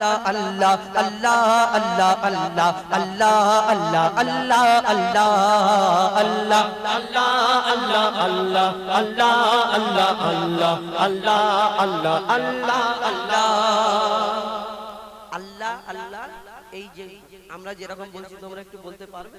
আল্লাহ আল্লাহ আল্লাহ আল্লাহ আল্লাহ আল্লাহ আল্লাহ আল্লাহ আল্লাহ আল্লাহ আল্লাহ আল্লাহ আল্লাহ এই যে আমরা যেরকম বলছি তোমরা একটু বলতে পারবে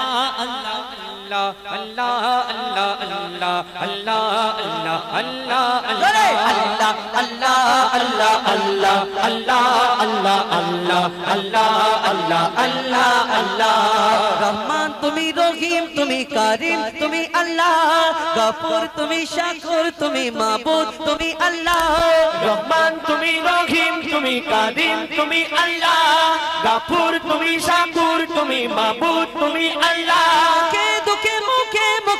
আল্লাহ আল্লাহ আল্লাহ আল্লাহ আল্লাহ আল্লাহ আল্লাহ আল্লাহ আল্লাহ আল্লাহ আল্লাহ আল্লাহ আল্লাহ আল্লাহ আল্লাহ আল্লাহ রহমান, তুমি রহিম, তুমি কারিম, তুমি আল্লাহ। গফুর, তুমি শাকুর, তুমি মাবুদ, তুমি আল্লাহ। রহমান, তুমি রহিম, তুমি কাদিম তুমি আল্লাহ। গাফুর, তুমি শাকুর, তুমি মাবুদ, তুমি আল্লাহ।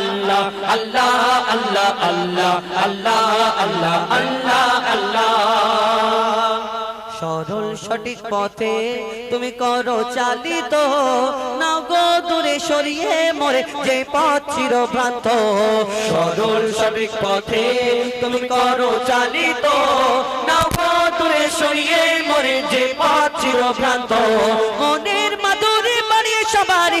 আল্লাহ আল্লাহ আল্লাহ আল্লাহ আল্লাহ আল্লাহ আল্লাহ আল্লাহ। সরল সঠিক পথে তুমি করো চালিত। না গো দূরে সরিয়ে মরে যে পথ চির ভ্রান্ত সরল সঠিক পথে তুমি করো চালিত। না গো দূরে সরিয়ে মরে যে পথ চির ভ্রান্ত মনের মাধুরী বাড়িয়ে সবারই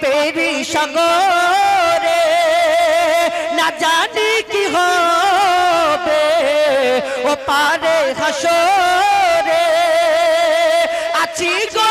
পাপেরি সাগরে না জানি কি হবে ও পারে হাসরে। আছি গো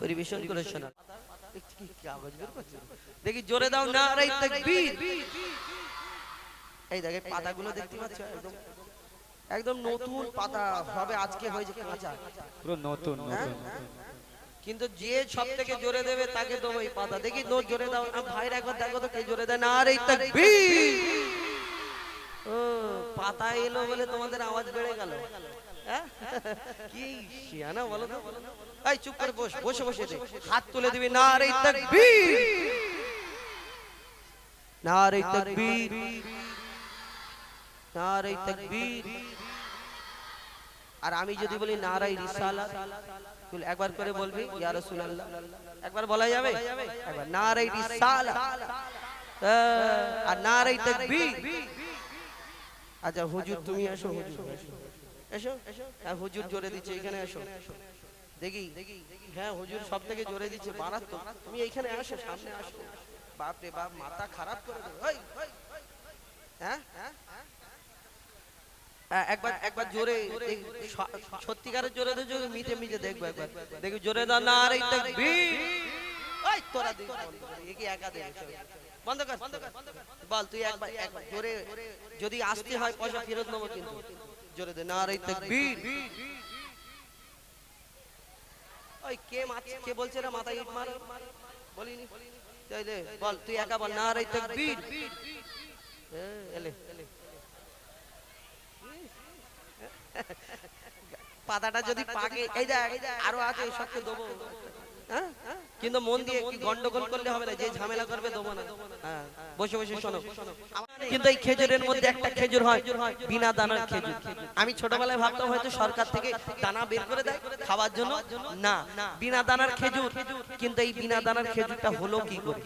পরিবেশন করে শোনা দেখি জোরে দাও না রে তাকবীর। এই দেখে পাতাগুলো দেখতে পাচ্ছ একদম একদম নতুন পাতা হবে আজকে হয়েছে কাঁচা পুরো নতুন হ্যাঁ? কিন্তু যে সব থেকে জোরে দেবে তাকে তো ওই পাতা। দেখি নো জোরে দাও আ, ভাইরা একবার দেখো তো কে জোরে দেয় না রে তাকবীর। ও পাতা এলো বলে তোমাদের আওয়াজ বেড়ে গেল? কি শিয়ানা বলো তো? এই চুপ করে বস বসে বসে হাত তুলে দিবি। না রে তাকবীর। না রে তাকবীর। না রে তাকবীর। আর আমি যদি বলি নারাই রিসালাত তুই একবার করে বলবি ইয়া রাসূলুল্লাহ। একবার বলা যাবে? একবার নারাই রিসালাত। আহ, আর নারাই তাকবীর। আচ্ছা হুজুর তুমি আসো হুজুর। এসো এসো হ্যাঁ, হুজুর জোরে দিচ্ছে এখানে এসো। দেখি হ্যাঁ হুজুর সব থেকে জোরে দিচ্ছে মারাত্মক তুমি এইখানে আসো সামনে আসো। বাপ রে বাপ মাথা খারাপ করে দেবে হ্যাঁ? হ্যাঁ হ্যাঁ, একবার একবার জোরে সত্যিকারের জোরে দে জোরে মিটে মিটে দেখব একবার। দেখি জোরে দাও না আর তাকবীর ওই তোরা দেখ একা দেখ বন্ধ কর। বল তুই একবার একবার জোরে যদি আসতে হয় পয়সা ফেরত নেব কিন্তু। জোরে দে তাকবীর। ওই কে কে বলছে রে মাথায় ইট মার? বলিনি। এই দে, বল, তুই একা বল তাকবীর। এলে পাতাটা যদি পাকে, এই দেখ, আরও আছে সবকে দেবো? কিন্তু মন দিয়ে কি গন্ডগোল করলে হবে না যে ঝামেলা করবে দেবো না। হ্যাঁ, বসে বসে শোনো। কিন্তু এই খেজুরের মধ্যে একটা খেজুর হয় বিনা দানার খেজুর। আমি ছোটবেলায় ভাবতাম হয়তো সরকার থেকে দানা বের করে দেয় খাওয়ার জন্য। না বিনা দানার খেজুর। কিন্তু এই বিনা দানার খেজুরটা হলো কি করে?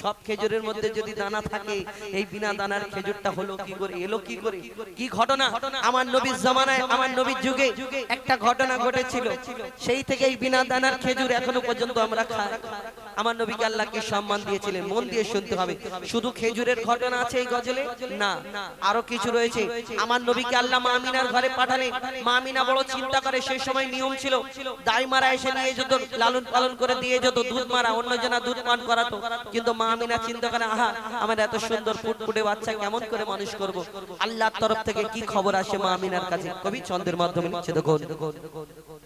সব খেজুরের মধ্যে যদি দানা থাকে এই বিনা দানার খেজুরটা হলো কি করে? এলো কি করে? কি ঘটনা? আমার নবীর জামানায় আমার নবীর যুগে একটা ঘটনা ঘটেছিল। সেই থেকে এই বিনা দানার খেজুর এখনও পর্যন্ত আমরা খাই। আমার নবীকে আল্লাহকে সম্মান দিয়েছিলেন, মন দিয়ে শুনতে হবে। শুধু খেজুরের ঘটনা আছে এই গজলে? না। আরও কিছু রয়েছে। আমার নবীকে আল্লাহ মামিনার ঘরে পাঠালেন মামিনা বড় চিন্তা করে সেই সময় নিয়ম ছিল। দাই মারা এসে নিয়ে যেত, লালন পালন করে দিয়ে যেত, দুধ মারা, অন্য জনা দুধ পান করাতো। কিন্তু মামিনা চিন্তা করে, আহা, আমার এত সুন্দর ফুটফুটে বাচ্চা, কেমন করে মানুষ করব? আল্লাহর তরফ থেকে কি খবর আসে মামিনার কাছে? কবি চন্দ্রের মাধ্যমে নিচ্ছে দেখুন।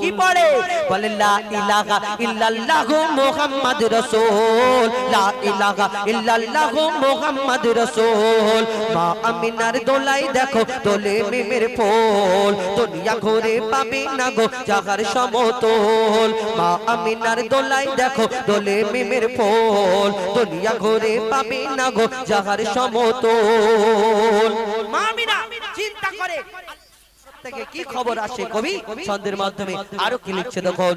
কি পড়ে? বলে, লা ইলাহা ইল্লাল্লাহু মুহাম্মদ রাসূল। লা ইলাহা ইল্লাল্লাহু মুহাম্মদ রাসূল। মা আমিনার দোলাই দেখো, দোলে মিমের ফুল। দুনিয়া ঘুরে পাবে না গো জাগার সমতল। মা আমিনার দোলাই দেখো, দোলে মিমের ফুল। দুনিয়া ঘুরে পাবে না গো জাগার সমতল। মা আমিনা, চিন্তা করে থেকে কি খবর আসে কবি? ছন্দের মাধ্যমে। আরও কি লিখছে দেখুন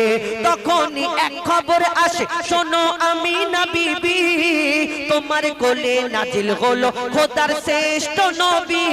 তখনই এক খবর আসে, শোনো আমি না বিবি, তোমার কোলে নাজিল হলো খোদার শ্রেষ্ঠ নবী।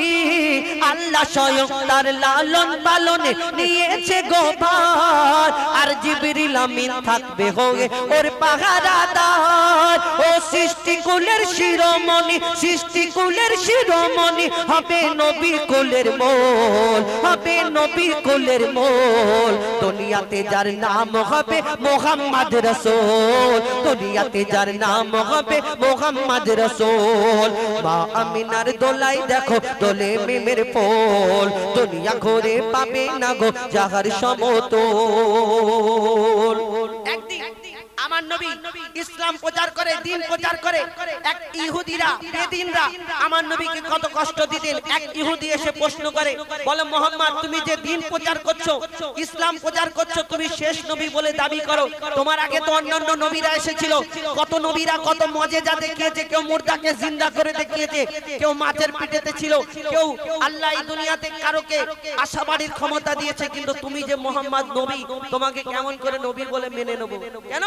আল্লাহ স্বয়ং তার লালন পালনে নিয়েছে গোভার আর জিবরিল আমিন থাকবে হয়ে ওর পাহারাদার। ও সৃষ্টি কুলের শিরোমণি সৃষ্টি কুলের শিরোমণি, হবে নবী কুলের মোল, হবে নবী কুলের মোল। দুনিয়াতে যার নাম হবে মোহাম্মদ রসোল। দুনিয়াতে যার নাম হবে মোহাম্মদ রসোল। মা আমিনার দোলাই দেখো, দোলে মেমের ফোল। দুনিয়া ঘরে পাবে না গো যাহার সমতল। আমার নবী ইসলাম প্রচার করে দিন প্রচার করে এক ইহুদিরা বেদিনরা আমার নবীকে কত কষ্ট দিতেন। এক ইহুদি এসে প্রশ্ন করে বলে মোহাম্মদ তুমি যে দিন প্রচার করছ ইসলাম প্রচার করছ তুমি শেষ নবী বলে দাবি করো। তোমার আগে তো অন্যান্য নবীরা এসেছিল। কত নবীরা কত মজেজা দেখিয়েছে কেউ মুর্দাকে জিন্দা করে দেখিয়েছে কেউ মাছের পিঠেতে ছিল কেউ আল্লাহ এই দুনিয়াতে কারোকে আশাবাড়ির ক্ষমতা দিয়েছে কিন্তু তুমি যে মোহাম্মদ নবী তোমাকে কেমন করে নবী বলে মেনে নেব? কেন?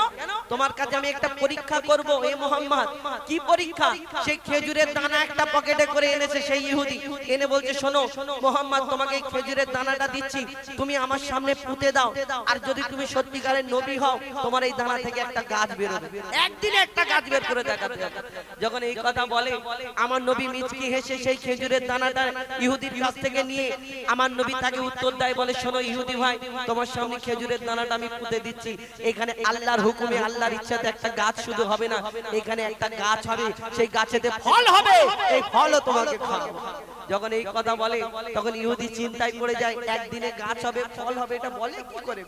তোমার কাছে আমি একটা পরীক্ষা করব, এ মোহাম্মদ। কি পরীক্ষা? সেই খেজুরের দানা একটা পকেটে করে এনেছে সেই ইহুদি। এনে বলছে, শোনো, মোহাম্মদ, তোমাকে এই খেজুরের দানাটা দিচ্ছি। তুমি আমার সামনে পুঁতে দাও। আর যদি তুমি সত্যিকারের নবী হও, তোমার এই দানা থেকে একটা গাছ বেরোবে। একদিনে একটা গাছ বের করে দেখাতে হবে। যখন এই কথা বলে, আমার নবী মিচকি হেসে সেই খেজুরের দানাটা ইহুদির কাছ থেকে নিয়ে, আমার নবী তাকে উত্তর দেয়, বলে, শোনো ইহুদি ভাই, তোমার সামনে খেজুরের দানাটা আমি পুঁতে দিচ্ছি। এখানে আল্লাহর হুকুমে আল্লাহর ইচ্ছাতে একটা গাছ শুধু হবে না এখানে একটা গাছ হবে। সেই গাছেতে ফল হবে। এই ফলও তোমাকে খাওয়াবো। যখন এই কথা বলে, তখন ইহুদি চিন্তায় পড়ে যায়, একদিনে গাছ হবে, ফল হবে, এটা বলে কি করে?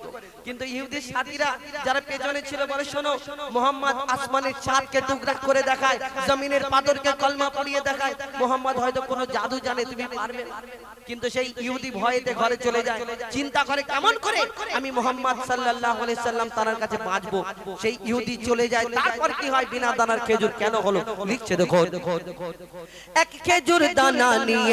কিন্তু ইহুদির সাথীরা যারা পেছনে ছিল, বলে শোনো, মোহাম্মদ আসমানের চাঁদকে টুকরা করে দেখায়, জমিনের পাথরকে কলমা পড়িয়ে দেখায়। মোহাম্মদ হয়তো কোনো জাদু জানে, তুমি পারবে কিন্তু সেই ইহুদি ভয়েতে ঘরে চলে যায়, চিন্তা করে কেমন করে আমি মোহাম্মদ সাল্লাল্লাহু আলাইহি সাল্লাম তার কাছে বাঁচবো? সেই ইহুদি চলে যায়, তারপর কি হয়? বিনা দানার খেজুর কেন হলো? লিখছে দেখো এক খেজুর দানা নিয়ে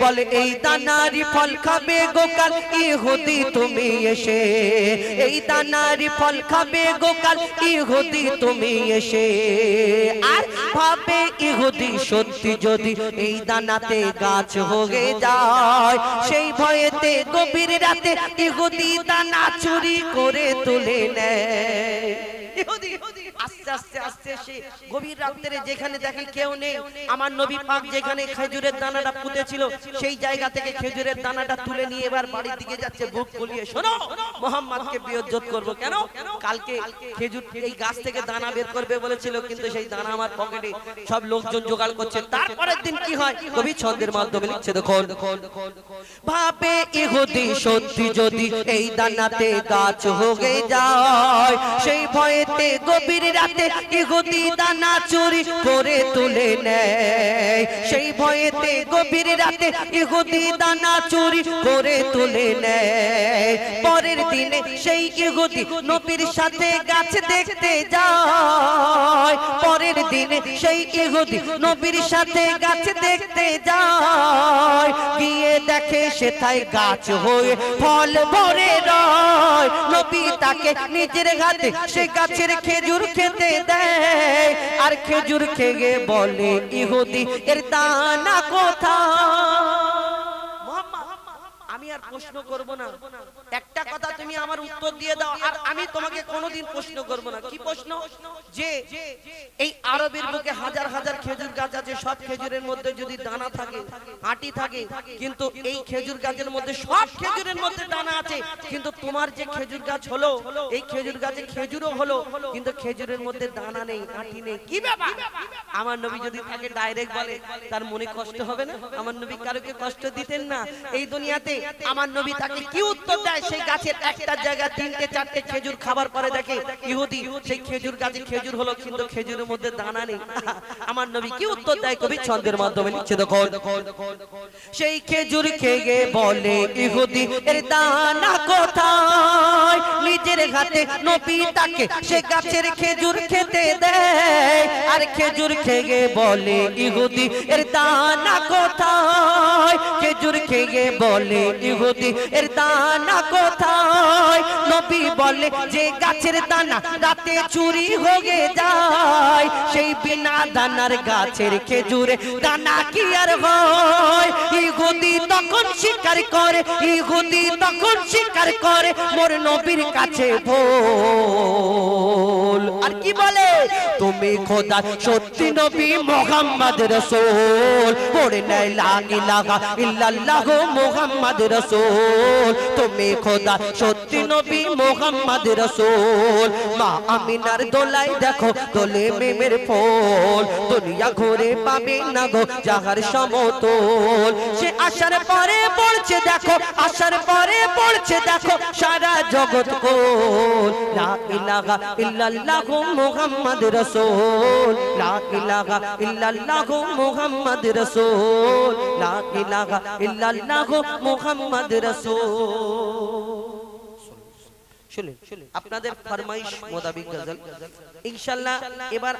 বলে, এই দানারি ফল খাবে গোকাল, ইহুদি তুমি এসে। এই দানারি ফল খাবে গোকাল, ইহুদি তুমি এসে। আর ভাবে ইহুদি সত্যি যদি এই দানাতে গাছ হয়ে যায়, সেই ভয়েতে গভীর রাতে ইহুদি দানা চুরি করে তুলে নেয়। ইহুদি আস্তে আস্তে আস্তে সে গভীর রাত্রে যেখানে দেখে কেউ নেই, আমার নবী পাক যেখানে খেজুরের দানাটা পুঁতেছিল, সেই জায়গা থেকে খেজুরের দানাটা তুলে নিয়ে এবার বাড়ির দিকে যাচ্ছে, বুক ফুলিয়ে, শোনো, মোহাম্মদকে বিয়োজ্জত করব, কেন? কালকে খেজুর এই গাছ থেকে দানা বের করবে বলেছিল, কিন্তু সেই দানা আমার পকেটে, সব লোকজন জোগাড় করছে, তারপরের দিন কি হয়? কবি ছন্দের মাধ্যমে লিখছে, দেখুন, ভাবে ইহুদি সত্যি যদি এই দানাতে গাছ হয়ে যায়, সেই ভয়েতে গভীর রাতে ইহুদি দানা চুরি করে তুলে নেয়। সেই ভয়েতে গভীর রাতে ইহুদি দানা চুরি করে তুলে নেয়। পরের দিনে সেই ইহুদি নবীর সাথে গাছ দেখতে যায়। পরের দিনে সেই ইহুদি নবীর সাথে গাছ দেখতে যায়। গিয়ে দেখে সেথায় গাছ হয়ে ফল ভরে রয়। নবী তাকে নিজের হাতে সে গাছের খেজুর খেতে দেয়। আর খেজুর খেয়ে বলে ইহুদি এর দানা কোথায়? আমি আর প্রশ্ন করব না। একটা কথা তুমি আমার উত্তর দিয়ে দাও আর আমি তোমাকে কোনোদিন প্রশ্ন করব না। কি প্রশ্ন? যে এই আরবের বুকে হাজার হাজার খেজুর গাছ আছে সব খেজুরের মধ্যে যদি দানা থাকে আটি থাকে কিন্তু এই খেজুর গাছের মধ্যে সব খেজুরের মধ্যে দানা আছে কিন্তু তোমার যে খেজুর গাছ হলো এই খেজুর গাছে খেজুরও হলো কিন্তু খেজুরের মধ্যে দানা নেই আটি নেই। কি ব্যাপার? আমার নবী যদি তাকে ডাইরেক্ট বলে তার মনে কষ্ট হবে না? আমার নবী কারোকে কষ্ট দিতেন না? এই দুনিয়াতে আমার নবী তাকে কি উত্তর দেয়? সেই গাছের একটা জায়গা তিনটে, চারটে খেজুর খাবার পরে দেখে, ইহুদি, সেই খেজুর গাছে খেজুর হলো, কিন্তু খেজুরের মধ্যে দানা নেই। আমার নবী কি উত্তর দেয়? কবি ছন্দের মাধ্যমে লিখছে, দেখো। সেই খেজুর খেয়ে বলে, ইহুদি, এর দানা কোথায়? নিজের হাতে নবী তাকে সে গাছের খেজুর খেতে দেয়। আর খেজুর খেয়ে বলে, ইহুদি, এর দানা কোথায়? খেজুর খেয়ে বলে ইহুদি, এর দানা কোথায়? নবী বলে, যে গাছের দানা রাতে চুরি হয়ে যায়, সেই বিনা দানার গাছের খেজুরে দানা কি আর হয়? ইহুদি তখন স্বীকার করে, ইহুদি তখন স্বীকার করে, মোর নবীর কাছে ভোল। আর কি বলে? তুমি খোদা, সত্যি নবী মোহাম্মদ ইল্লাল্লাহু মোহাম্মদ তুমি খোদা, সত্যি নবী মোহাম্মদ মা আমিনার দোলাই দেখো, দোলে মেমের দুনিয়া ঘুরে পাবে না গো যাহার সমতল। সে আসার পরে পড়ছে দেখো, আসার পরে পড়ছে দেখো, সারা জগৎ কোল। লা ইলাহা ইল্লাল্লাহু মুহাম্মদ রসোল। লাগা ইল্লাল্লাহ মোহাম্মদ রসোল। লাগা ইল্লাল্লাহ মোহাম্মদ রসোল। শুনুন আপনাদের ফরমাইশ মোতাবিক গজল ইনশাআল্লাহ এবার